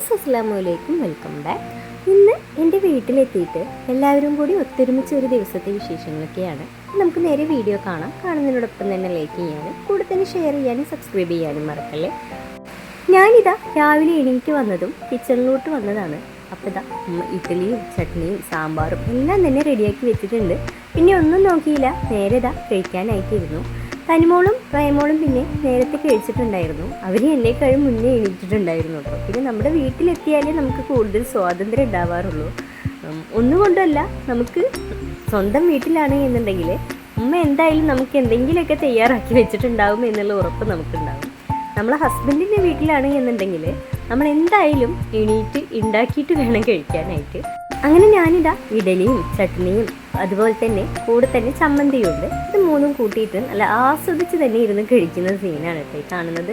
Guys അസ്സാമലൈക്കും welcome back. ഇന്ന് എന്റെ വീട്ടിലെത്തിയിട്ട് എല്ലാവരും കൂടി ഒത്തൊരുമിച്ച് ഒരു ദിവസത്തെ വിശേഷങ്ങളൊക്കെയാണ്. നമുക്ക് നേരെ വീഡിയോ കാണാം. കാണുന്നതിനോടൊപ്പം തന്നെ ലൈക്ക് ചെയ്യാനും കൂടെ തന്നെ ഷെയർ ചെയ്യാനും സബ്സ്ക്രൈബ് ചെയ്യാനും മറക്കല്ലേ? ഞാനിതാ രാവിലെ എണീറ്റ് വന്നതും കിച്ചണിലോട്ട് വന്നതാണ്. അപ്പോൾ ഇതാ ഇഡ്ഡലിയും ചട്നിയും സാമ്പാറും എല്ലാം തന്നെ റെഡിയാക്കി വെച്ചിട്ടുണ്ട്. പിന്നെ ഒന്നും നോക്കിയില്ല. നേരെ ഇതാ കഴിക്കാനായിട്ടിരുന്നു. തനിമോളും പ്രേമോളും പിന്നെ നേരത്തെ കഴിച്ചിട്ടുണ്ടായിരുന്നു അവർ എന്നെക്കാളും മുന്നേ എണീറ്റിട്ടുണ്ടായിരുന്നു. കേട്ടോ പിന്നെ നമ്മുടെ വീട്ടിലെത്തിയാലേ നമുക്ക് കൂടുതൽ സ്വാതന്ത്ര്യം ഉണ്ടാവാറുള്ളൂ. ഒന്നുകൊണ്ടല്ല നമുക്ക് സ്വന്തം വീട്ടിലാണ് എന്നുണ്ടെങ്കിൽ ഉമ്മ എന്തായാലും നമുക്ക് എന്തെങ്കിലുമൊക്കെ തയ്യാറാക്കി വെച്ചിട്ടുണ്ടാവും എന്നുള്ള ഉറപ്പ് നമുക്കുണ്ടാവും. നമ്മൾ ഹസ്ബൻഡിന്റെ വീട്ടിലാണ് എന്നുണ്ടെങ്കിൽ നമ്മൾ എന്തായാലും എണീറ്റ് ഉണ്ടാക്കിയിട്ട് വേണം കഴിക്കാനായിട്ട്. അങ്ങനെ ഞാനിതാ ഇഡലിയും ചട്നിയും അതുപോലെ തന്നെ കൂടെ തന്നെ ചമ്മന്തിയുണ്ട്. ഇത് മൂന്നും കൂട്ടിയിട്ട് നല്ല ആസ്വദിച്ച് തന്നെ ഇരുന്ന് കഴിക്കുന്ന സീനാണ് കേട്ടോ ഈ കാണുന്നത്.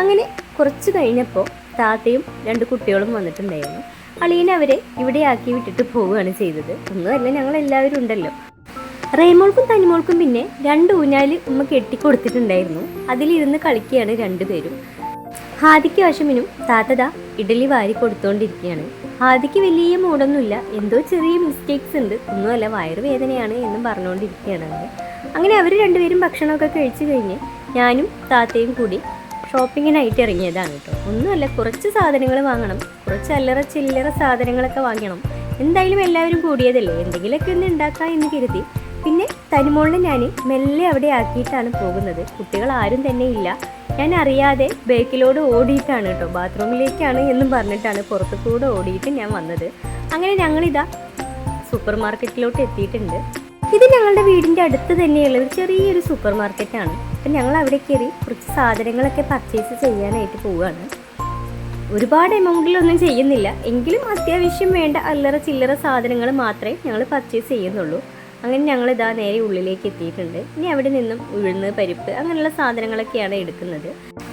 അങ്ങനെ കുറച്ച് കഴിഞ്ഞപ്പോൾ താത്തയും രണ്ട് കുട്ടികളും വന്നിട്ടുണ്ടായിരുന്നു. അളീനെ അവരെ ഇവിടെ ആക്കി വിട്ടിട്ട് പോവുകയാണ് ചെയ്തത്. ഒന്നുമല്ല ഞങ്ങൾ എല്ലാവരും ഉണ്ടല്ലോ. റേമോൾക്കും തനിമോൾക്കും പിന്നെ രണ്ട് ഊഞ്ഞാൽ ഉമ്മ കെട്ടിക്കൊടുത്തിട്ടുണ്ടായിരുന്നു അതിലിരുന്ന് കളിക്കുകയാണ് രണ്ടുപേരും. ഹാദിക്ക് വശമിനും താത്തത ഇഡലി വാരി കൊടുത്തോണ്ടിരിക്കുകയാണ്. ഹാദിക്ക് വലിയ മൂടൊന്നുമില്ല. എന്തോ ചെറിയ മിസ്റ്റേക്സ് ഉണ്ട്. ഒന്നുമല്ല വയറുവേദനയാണ് എന്നും പറഞ്ഞുകൊണ്ടിരിക്കുകയാണ് അവർ അങ്ങനെ അവർ രണ്ടുപേരും ഭക്ഷണമൊക്കെ കഴിച്ചു കഴിഞ്ഞ് ഞാനും താത്തയും കൂടി ഷോപ്പിങ്ങിനായിട്ട് ഇറങ്ങിയതാണ് കേട്ടോ. ഒന്നുമല്ല കുറച്ച് സാധനങ്ങൾ വാങ്ങണം. കുറച്ച് അല്ലറ ചില്ലറ സാധനങ്ങളൊക്കെ വാങ്ങണം എന്തായാലും എല്ലാവരും കൂടിയതല്ലേ? എന്തെങ്കിലുമൊക്കെ ഒന്ന് ഉണ്ടാക്കാം എന്ന് കരുതി. പിന്നെ തനിമോളിനെ ഞാൻ മെല്ലെ അവിടെ ആക്കിയിട്ടാണ് പോകുന്നത്. കുട്ടികൾ ആരും തന്നെ ഇല്ല. ഞാൻ അറിയാതെ ബേക്കിലോട് ഓടിയിട്ടാണ് കേട്ടോ. ബാത്റൂമിലേക്കാണ് എന്നും പറഞ്ഞിട്ടാണ് പുറത്തു കൂടെ ഓടിയിട്ട് ഞാൻ വന്നത്. അങ്ങനെ ഞങ്ങളിതാ സൂപ്പർ മാർക്കറ്റിലോട്ട് എത്തിയിട്ടുണ്ട്. ഇത് ഞങ്ങളുടെ വീടിന്റെ അടുത്ത് തന്നെയുള്ള ഒരു ചെറിയൊരു സൂപ്പർ മാർക്കറ്റാണ് അപ്പം ഞങ്ങൾ അവിടെ കയറി കുറച്ച് സാധനങ്ങളൊക്കെ പർച്ചേസ് ചെയ്യാനായിട്ട് പോവുകയാണ്. ഒരുപാട് എമൗണ്ടിലൊന്നും ചെയ്യുന്നില്ല. എങ്കിലും അത്യാവശ്യം വേണ്ട അല്ലറ ചില്ലറ സാധനങ്ങൾ മാത്രമേ ഞങ്ങൾ പർച്ചേസ് ചെയ്യുന്നുള്ളൂ. അങ്ങനെ ഞങ്ങൾ ഇതാ നേരെ ഉള്ളിലേക്ക് എത്തിയിട്ടുണ്ട്. ഇനി അവിടെ നിന്നും ഉഴുന്ന് പരിപ്പ് അങ്ങനെയുള്ള സാധനങ്ങളൊക്കെയാണ് എടുക്കുന്നത്.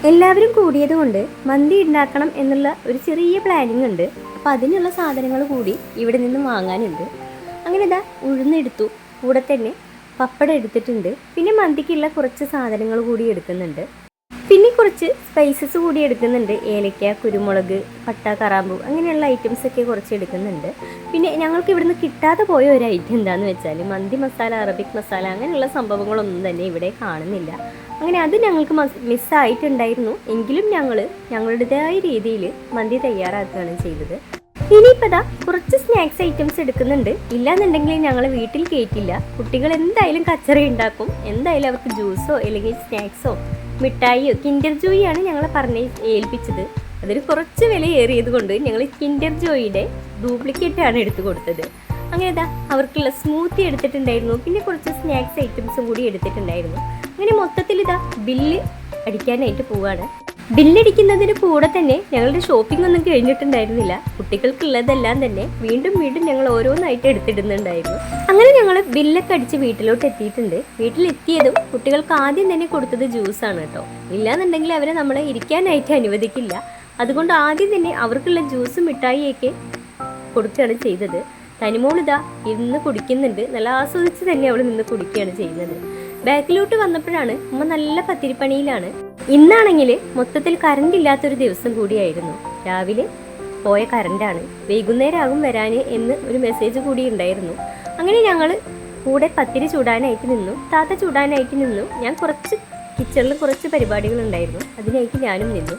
എല്ലാവരും കൂടിയത് കൊണ്ട് മന്തി ഉണ്ടാക്കണം എന്നുള്ള ഒരു ചെറിയ പ്ലാനിങ് ഉണ്ട്. അപ്പോൾ അതിനുള്ള സാധനങ്ങൾ കൂടി ഇവിടെ നിന്നും വാങ്ങാനുണ്ട്. അങ്ങനെ ഇതാ ഉഴുന്നെടുത്തു. കൂടെ തന്നെ പപ്പടം എടുത്തിട്ടുണ്ട്. പിന്നെ മന്തിക്കുള്ള കുറച്ച് സാധനങ്ങൾ കൂടി എടുക്കുന്നുണ്ട്. പിന്നെ കുറച്ച് സ്പൈസസ് കൂടി എടുക്കുന്നുണ്ട്. ഏലക്ക കുരുമുളക് പട്ട കറാമ്പു അങ്ങനെയുള്ള ഐറ്റംസ് ഒക്കെ കുറച്ച് എടുക്കുന്നുണ്ട്. പിന്നെ ഞങ്ങൾക്ക് ഇവിടുന്ന് കിട്ടാതെ പോയ ഒരു ഐറ്റം എന്താണെന്ന് വെച്ചാൽ മന്തി മസാല അറബിക് മസാല അങ്ങനെയുള്ള സംഭവങ്ങളൊന്നും തന്നെ ഇവിടെ കാണുന്നില്ല. അങ്ങനെ അത് ഞങ്ങൾക്ക് മിസ്സായിട്ടുണ്ടായിരുന്നു എങ്കിലും ഞങ്ങൾ ഞങ്ങളുടേതായ രീതിയിൽ മന്തി തയ്യാറാക്കുകയാണ് ചെയ്തത്. ഇനിയിപ്പോ കുറച്ച് സ്നാക്സ് ഐറ്റംസ് എടുക്കുന്നുണ്ട്. ഇല്ലാന്നുണ്ടെങ്കിൽ ഞങ്ങൾ വീട്ടിൽ കയറ്റില്ല കുട്ടികൾ എന്തായാലും കച്ചറി ഉണ്ടാക്കും. എന്തായാലും അവർക്ക് ജ്യൂസോ അല്ലെങ്കിൽ സ്നാക്സോ മിഠായിയോ കിൻഡർ ജോയിയാണ് ഞങ്ങളെ പറഞ്ഞ് ഏൽപ്പിച്ചത്. അതിന് കുറച്ച് വില ഏറിയത് കൊണ്ട് ഞങ്ങൾ കിൻഡർ ജോയിയുടെ ഡ്യൂപ്ലിക്കേറ്റ് ആണ് എടുത്തു കൊടുത്തത്. അങ്ങനെ ഇതാ അവർക്കുള്ള സ്മൂത്തി എടുത്തിട്ടുണ്ടായിരുന്നു. പിന്നെ കുറച്ച് സ്നാക്സ് ഐറ്റംസും കൂടി എടുത്തിട്ടുണ്ടായിരുന്നു. അങ്ങനെ മൊത്തത്തിൽ ഇതാ ബില്ല് അടിക്കാനായിട്ട് പോവാണ്. ബില്ലടിക്കുന്നതിന് കൂടെ തന്നെ ഞങ്ങളുടെ ഷോപ്പിംഗ് ഒന്നും കഴിഞ്ഞിട്ടുണ്ടായിരുന്നില്ല. കുട്ടികൾക്കുള്ളതെല്ലാം തന്നെ വീണ്ടും വീണ്ടും ഞങ്ങൾ ഓരോന്നായിട്ട് എടുത്തിടുന്നുണ്ടായിരുന്നു. അങ്ങനെ ഞങ്ങൾ ബില്ലൊക്കെ അടിച്ച് വീട്ടിലോട്ട് എത്തിയിട്ടുണ്ട്. വീട്ടിലെത്തിയതും കുട്ടികൾക്ക് ആദ്യം തന്നെ കൊടുത്തത് ജ്യൂസാണ് കേട്ടോ. ഇല്ലാന്നുണ്ടെങ്കിൽ അവരെ നമ്മളെ ഇരിക്കാനായിട്ട് അനുവദിക്കില്ല. അതുകൊണ്ട് ആദ്യം തന്നെ അവർക്കുള്ള ജ്യൂസും മിഠായിയൊക്കെ കൊടുക്കുകയാണ് ചെയ്തത്. തനിമോളിതാ ഇരുന്ന് കുടിക്കുന്നുണ്ട്. നല്ല ആസ്വദിച്ച് തന്നെ അവൾ നിന്ന് കുടിക്കുകയാണ് ചെയ്യുന്നത്. ബാക്കിലോട്ട് വന്നപ്പോഴാണ് ഉമ്മ നല്ല പത്തിരിപ്പണിയിലാണ്. ഇന്നാണെങ്കിൽ മൊത്തത്തിൽ കറണ്ട് ഇല്ലാത്തൊരു ദിവസം കൂടിയായിരുന്നു. രാവിലെ പോയ കറണ്ടാണ് വൈകുന്നേരമാകും വരാൻ എന്ന് ഒരു മെസ്സേജ് കൂടി ഉണ്ടായിരുന്നു. അങ്ങനെ ഞങ്ങൾ കൂടെ പത്തിരി ചൂടാനായിട്ട് നിന്നു. താത്ത ചൂടാനായിട്ട് നിന്നു. ഞാൻ കുറച്ച് കിച്ചണിൽ കുറച്ച് പരിപാടികൾ ഉണ്ടായിരുന്നു. അതിനായിട്ട് ഞാനും നിന്നു.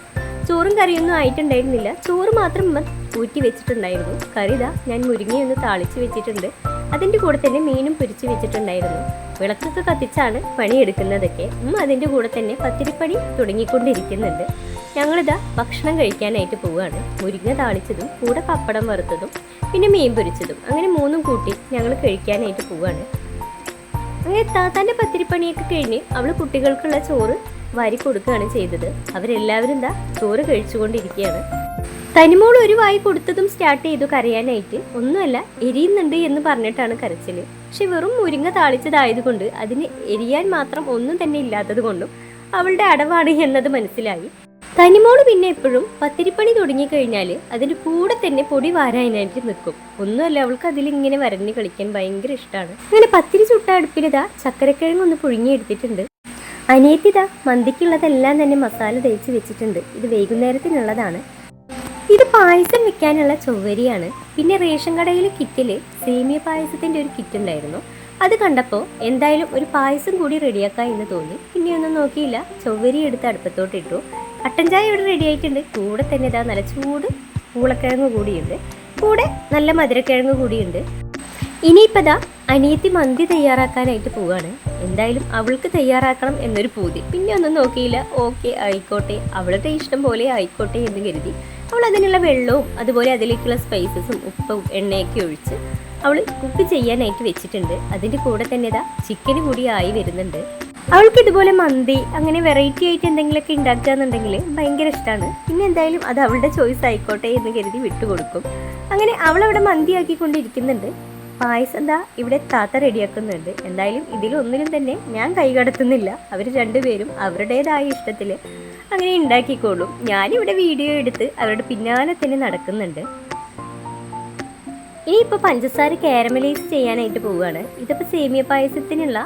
ചോറും കറിയൊന്നും ആയിട്ടുണ്ടായിരുന്നില്ല. ചോറ് മാത്രം ഊറ്റി വെച്ചിട്ടുണ്ടായിരുന്നു. കറി ഞാൻ മുരിങ്ങയൊന്ന് താളിച്ച് വെച്ചിട്ടുണ്ട്. അതിന്റെ കൂടെ തന്നെ മീനും പൊരിച്ച് വെച്ചിട്ടുണ്ടായിരുന്നു. വിളക്കൊക്കെ കത്തിച്ചാണ് പണിയെടുക്കുന്നതൊക്കെ. ഉമ്മ അതിന്റെ കൂടെ തന്നെ പത്തിരിപ്പണി തുടങ്ങിക്കൊണ്ടിരിക്കുന്നുണ്ട്. ഞങ്ങളിതാ ഭക്ഷണം കഴിക്കാനായിട്ട് പോവുകയാണ്. മുരിങ്ങ താളിച്ചതും കൂടെ പപ്പടം വറുത്തതും പിന്നെ മീൻ പൊരിച്ചതും. അങ്ങനെ മൂന്നും കൂട്ടി ഞങ്ങൾ കഴിക്കാനായിട്ട് പോവുകയാണ്. അങ്ങനെ താത്താന്റെ പത്തിരിപ്പണിയൊക്കെ കഴിഞ്ഞ് അവൾ കുട്ടികൾക്കുള്ള ചോറ് വാരി കൊടുക്കുകയാണ് ചെയ്തത്. അവരെല്ലാവരും എന്താ ചോറ് കഴിച്ചുകൊണ്ടിരിക്കുകയാണ്. തനിമോൾ ഒരു വായി കൊടുത്തതും സ്റ്റാർട്ട് ചെയ്തു കരയാനായിട്ട് ഒന്നുമല്ല എരിയുന്നുണ്ട് എന്ന് പറഞ്ഞിട്ടാണ് കരച്ചിൽ. പക്ഷെ വെറും മുരിങ്ങ താളിച്ചതായതുകൊണ്ട് അതിന് എരിയാൻ മാത്രം ഒന്നും തന്നെ ഇല്ലാത്തത് കൊണ്ടും അവളുടെ അടവാണ് എന്നത് മനസ്സിലായി. തനിമോൾ പിന്നെ എപ്പോഴും പത്തിരിപ്പണി തുടങ്ങിക്കഴിഞ്ഞാൽ അതിന്റെ കൂടെ തന്നെ പൊടി വാരാനായിട്ട് നിൽക്കും. ഒന്നുമല്ല അവൾക്ക് അതിലിങ്ങനെ വരഞ്ഞ് കളിക്കാൻ ഭയങ്കര ഇഷ്ടമാണ് അങ്ങനെ പത്തിരി ചുട്ട അടുപ്പിലിതാ ചക്കരക്കിഴങ്ങ് ഒന്ന് പുഴുങ്ങിയെടുത്തിട്ടുണ്ട്. അനിയത്തിതാ മന്തിക്കുള്ളതെല്ലാം തന്നെ മസാല തേച്ച് വെച്ചിട്ടുണ്ട്. ഇത് വൈകുന്നേരത്തിനുള്ളതാണ്. ഇത് പായസം വെക്കാനുള്ള ചൊവ്വരിയാണ്. പിന്നെ റേഷൻ കടയിലെ കിറ്റിൽ സേമിയ പായസത്തിന്റെ ഒരു കിറ്റ് ഉണ്ടായിരുന്നു. അത് കണ്ടപ്പോൾ എന്തായാലും ഒരു പായസം കൂടി റെഡിയാക്കാം എന്ന് തോന്നി. പിന്നെ ഒന്നും നോക്കിയില്ല. ചൊവ്വരി എടുത്ത് അടുപ്പത്തോട്ട് ഇട്ടു. കട്ടൻ ചായ ഇവിടെ റെഡി ആയിട്ടുണ്ട്. കൂടെ തന്നെ ഇതാ നല്ല ചൂട് പൂളക്കിഴങ്ങ് കൂടിയുണ്ട്. കൂടെ നല്ല മധുരക്കിഴങ്ങ് കൂടിയുണ്ട്. ഇനിയിപ്പോൾ ഇതാ അനിയത്തി മന്തി തയ്യാറാക്കാനായിട്ട് പോവാണ്. എന്തായാലും അവൾക്ക് തയ്യാറാക്കണം എന്നൊരു പൂതി. പിന്നെ ഒന്നും നോക്കിയില്ല. ഓക്കെ ആയിക്കോട്ടെ. അവളുടെ ഇഷ്ടം പോലെ ആയിക്കോട്ടെ എന്ന് കരുതി. അവൾ അതിനുള്ള വെള്ളവും അതുപോലെ അതിലേക്കുള്ള സ്പൈസസും ഉപ്പും എണ്ണയൊക്കെ ഒഴിച്ച് അവൾ കുക്ക് ചെയ്യാനായിട്ട് വെച്ചിട്ടുണ്ട്. അതിന്റെ കൂടെ തന്നെ ഇതാ ചിക്കൻ കൂടി ആയി വരുന്നുണ്ട്. അവൾക്ക് ഇതുപോലെ മന്തി അങ്ങനെ വെറൈറ്റി ആയിട്ട് എന്തെങ്കിലുമൊക്കെ ഉണ്ടാക്കുകയെന്നുണ്ടെങ്കിൽ ഭയങ്കര ഇഷ്ടമാണ്. പിന്നെ എന്തായാലും അത് അവളുടെ ചോയ്സ് ആയിക്കോട്ടെ എന്ന് കരുതി വിട്ടുകൊടുക്കും. അങ്ങനെ അവളവിടെ മന്തിയാക്കിക്കൊണ്ടിരിക്കുന്നുണ്ട്. പായസം എന്താ ഇവിടെ താത്ത റെഡിയാക്കുന്നുണ്ട്. എന്തായാലും ഇതിലൊന്നിലും തന്നെ ഞാൻ കൈകടത്തുന്നില്ല അവർ രണ്ടുപേരും അവരുടേതായ ഇഷ്ടത്തിൽ അങ്ങനെ ഉണ്ടാക്കിക്കോളും. ഞാനിവിടെ വീഡിയോ എടുത്ത് അവരുടെ പിന്നാലെ തന്നെ നടക്കുന്നുണ്ട്. ഇനിയിപ്പോൾ പഞ്ചസാര കാരമലൈസ് ചെയ്യാനായിട്ട് പോവുകയാണ്. ഇതിപ്പോൾ സേമിയ പായസത്തിനുള്ള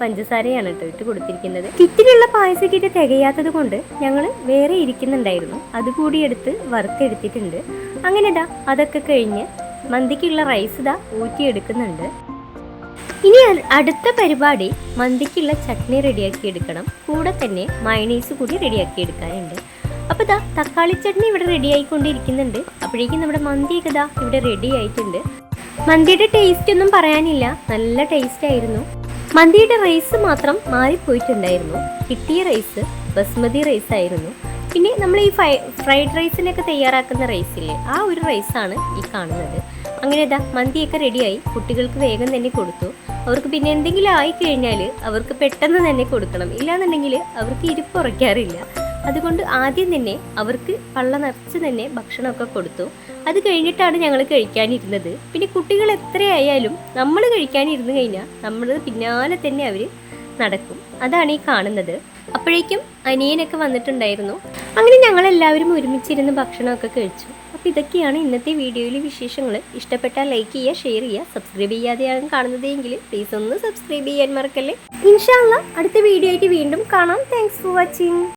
പഞ്ചസാരയാണ് കേട്ടോ ഇട്ട് കൊടുത്തിരിക്കുന്നത്. കിറ്റിലുള്ള പായസം കിറ്റ് തികയാത്തത് കൊണ്ട് ഞങ്ങൾ വേറെ ഇരിക്കുന്നുണ്ടായിരുന്നു. അതുകൂടി എടുത്ത് വറുത്തെടുത്തിട്ടുണ്ട്. അങ്ങനെ അതൊക്കെ കഴിഞ്ഞ് മന്തിക്കുള്ള റൈസ് ഇതാ ഊറ്റിയെടുക്കുന്നുണ്ട്. ഇനി അടുത്ത പരിപാടി മന്തിക്കുള്ള ചട്നി റെഡിയാക്കി എടുക്കണം. കൂടെ തന്നെ മയണീസ് കൂടി റെഡിയാക്കി എടുക്കാനുണ്ട്. അപ്പോൾ ഇതാ തക്കാളി ചട്നി ഇവിടെ റെഡി ആയിക്കൊണ്ടിരിക്കുന്നുണ്ട്. അപ്പോഴേക്കും നമ്മുടെ മന്തിയൊക്കെ ഇതാ ഇവിടെ റെഡി ആയിട്ടുണ്ട്. മന്തിയുടെ ടേസ്റ്റ് ഒന്നും പറയാനില്ല. നല്ല ടേസ്റ്റ് ആയിരുന്നു. മന്തിയുടെ റൈസ് മാത്രം മാറിപ്പോയിട്ടുണ്ടായിരുന്നു. കിട്ടിയ റൈസ് ബസ്മതി റൈസ് ആയിരുന്നു. പിന്നെ നമ്മൾ ഈ ഫ്രൈഡ് റൈസിനൊക്കെ തയ്യാറാക്കുന്ന റൈസില്ലേ ആ ഒരു റൈസാണ് ഈ കാണുന്നത്. അങ്ങനെ ഇതാ മന്തിയൊക്കെ റെഡിയായി കുട്ടികൾക്ക് വേഗം തന്നെ കൊടുത്തു. അവർക്ക് പിന്നെ എന്തെങ്കിലും ആയി കഴിഞ്ഞാൽ അവർക്ക് പെട്ടെന്ന് തന്നെ കൊടുക്കണം. ഇല്ലാന്നുണ്ടെങ്കിൽ അവർക്ക് ഇരിപ്പ് ഉറയ്ക്കാറില്ല. അതുകൊണ്ട് ആദ്യം തന്നെ അവർക്ക് പള്ള നിറച്ച് തന്നെ ഭക്ഷണമൊക്കെ കൊടുത്തു. അത് കഴിഞ്ഞിട്ടാണ് ഞങ്ങൾ കഴിക്കാനിരുന്നത്. പിന്നെ കുട്ടികൾ എത്രയായാലും നമ്മൾ കഴിക്കാനിരുന്ന് കഴിഞ്ഞാൽ നമ്മൾ പിന്നാലെ തന്നെ അവർ നടക്കും. അതാണ് ഈ കാണുന്നത്. അപ്പോഴേക്കും അനിയനൊക്കെ വന്നിട്ടുണ്ടായിരുന്നു. അങ്ങനെ ഞങ്ങൾ എല്ലാവരും ഒരുമിച്ചിരുന്ന് ഭക്ഷണമൊക്കെ കഴിച്ചു. അപ്പോൾ ഇതൊക്കെയാണ് ഇന്നത്തെ വീഡിയോയിലെ വിശേഷങ്ങൾ ഇഷ്ടപ്പെട്ടാൽ ലൈക്ക് ചെയ്യുക ഷെയർ ചെയ്യുക സബ്സ്ക്രൈബ് ചെയ്യാതെയാണ് കാണുന്നതെങ്കിൽ പ്ലീസ് ഒന്ന് സബ്സ്ക്രൈബ് ചെയ്യാൻ മറക്കല്ലേ. ഇൻഷാല്ല അടുത്ത വീഡിയോ ആയിട്ട് വീണ്ടും കാണാം. Thanks for watching